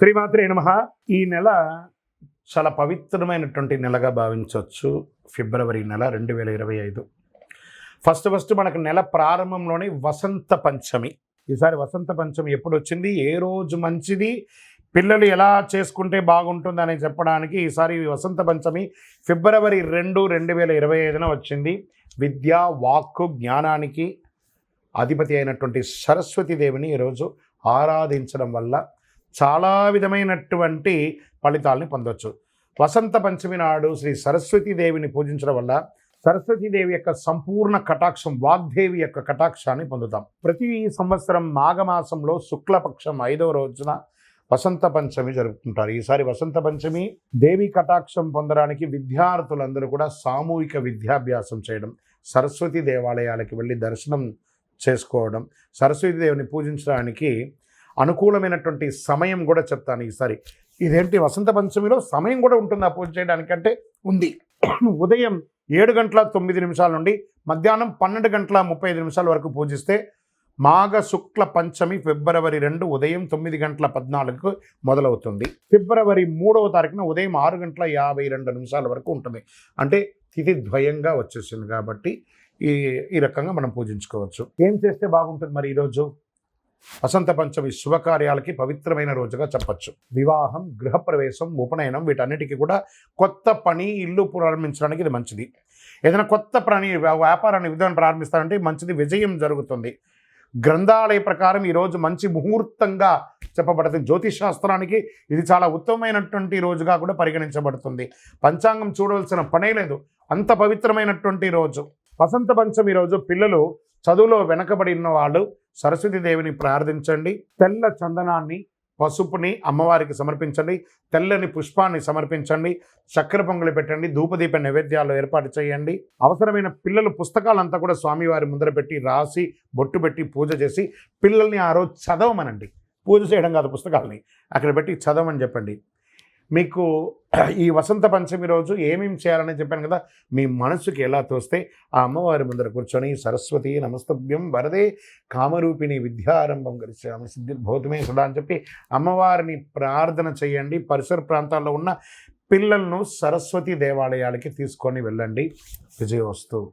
శ్రీమాత్రే నమ. ఈ నెల చాలా పవిత్రమైనటువంటి నెలగా భావించవచ్చు. ఫిబ్రవరి నెల రెండు వేల ఇరవై ఐదు. ఫస్ట్ ఫస్ట్ మనకు నెల ప్రారంభంలోనే వసంత పంచమి. ఈసారి వసంత పంచమి ఎప్పుడు వచ్చింది ఏ రోజు మంచిది? పిల్లలు ఎలా చేసుకుంటే బాగుంటుంది అని చెప్పడానికి ఈసారి వసంత పంచమి ఫిబ్రవరి రెండు రెండు వేల ఇరవై ఐదున వచ్చింది. విద్య వాక్కు జ్ఞానానికి అధిపతి అయినటువంటి సరస్వతి దేవిని ఈరోజు ఆరాధించడం వల్ల చాలా విధమైనటువంటి ఫలితాలని పొందొచ్చు. వసంత పంచమి నాడు శ్రీ సరస్వతి దేవిని పూజించడం వల్ల సరస్వతి దేవి యొక్క సంపూర్ణ కటాక్షం వాగ్దేవి యొక్క కటాక్షాన్ని పొందుతాం. ప్రతి సంవత్సరం మాఘమాసంలో శుక్లపక్షం ఐదవ రోజున వసంత పంచమి జరుపుకుంటారు. ఈసారి వసంత పంచమి దేవి కటాక్షం పొందడానికి విద్యార్థులందరూ కూడా సామూహిక విద్యాభ్యాసం చేయడం సరస్వతి దేవాలయాలకి వెళ్ళి దర్శనం చేసుకోవడం సరస్వతి దేవుని పూజించడానికి అనుకూలమైనటువంటి సమయం కూడా చెప్తాను ఈసారి. ఇదేంటి వసంత పంచమిలో సమయం కూడా ఉంటుంది ఆ పూజ చేయడానికంటే ఉంది. ఉదయం ఏడు గంటల తొమ్మిది నిమిషాల నుండి మధ్యాహ్నం పన్నెండు గంటల ముప్పై ఐదు నిమిషాల వరకు పూజిస్తే మాఘ శుక్ల పంచమి ఫిబ్రవరి రెండు ఉదయం తొమ్మిది గంటల పద్నాలుగుకు మొదలవుతుంది. ఫిబ్రవరి మూడవ తారీఖున ఉదయం ఆరు గంటల యాభై రెండు నిమిషాల వరకు ఉంటుంది. అంటే తిథి ద్వయంగా వచ్చేసింది కాబట్టి ఈ ఈ రకంగా మనం పూజించుకోవచ్చు. ఏం చేస్తే బాగుంటుంది మరి ఈరోజు? వసంత పంచమి శుభకార్యాలకి పవిత్రమైన రోజుగా చెప్పచ్చు. వివాహం గృహప్రవేశం ఉపనయనం వీటన్నిటికీ కూడా కొత్త పని ఇల్లు ప్రారంభించడానికి ఇది మంచిది. ఏదైనా కొత్త పని వ్యాపారాన్ని విధానం ప్రారంభిస్తారంటే మంచిది విజయం జరుగుతుంది. గ్రంథాలయ ప్రకారం ఈరోజు మంచి ముహూర్తంగా చెప్పబడుతుంది. జ్యోతిష్ శాస్త్రానికి ఇది చాలా ఉత్తమమైనటువంటి రోజుగా కూడా పరిగణించబడుతుంది. పంచాంగం చూడవలసిన పనే లేదు. అంత పవిత్రమైనటువంటి రోజు. వసంత పంచమి రోజు పిల్లలు చదువులో వెనకబడి ఉన్న వాళ్ళు సరస్వతి దేవిని ప్రార్థించండి. తెల్ల చందనాన్ని పసుపుని అమ్మవారికి సమర్పించండి. తెల్లని పుష్పాన్ని సమర్పించండి. చక్కెర పొంగలి పెట్టండి. ధూపదీప నైవేద్యాలు ఏర్పాటు చేయండి. అవసరమైన పిల్లలు పుస్తకాలంతా కూడా స్వామివారి ముందర పెట్టి రాసి బొట్టు పెట్టి పూజ చేసి పిల్లల్ని ఆ రోజు చదవమనండి. పూజ చేయడం కాదు పుస్తకాలని. అక్కడ పెట్టి చదవమని చెప్పండి. మీకు ఈ వసంత పంచమి రోజు ఏమేమి చేయాలని చెప్పాను కదా మీ మనసుకి ఎలా తోస్తే ఆ అమ్మవారి ముందర కూర్చొని సరస్వతి నమస్తభ్యం వరదే కామరూపిణి విద్యారంభం గరిచాము సిద్ధిర్భూతమే సదా అని చెప్పి అమ్మవారిని ప్రార్థన చేయండి. పరిసర ప్రాంతాల్లో ఉన్న పిల్లలను సరస్వతి దేవాలయాలకి తీసుకొని వెళ్ళండి. విజయోస్తు.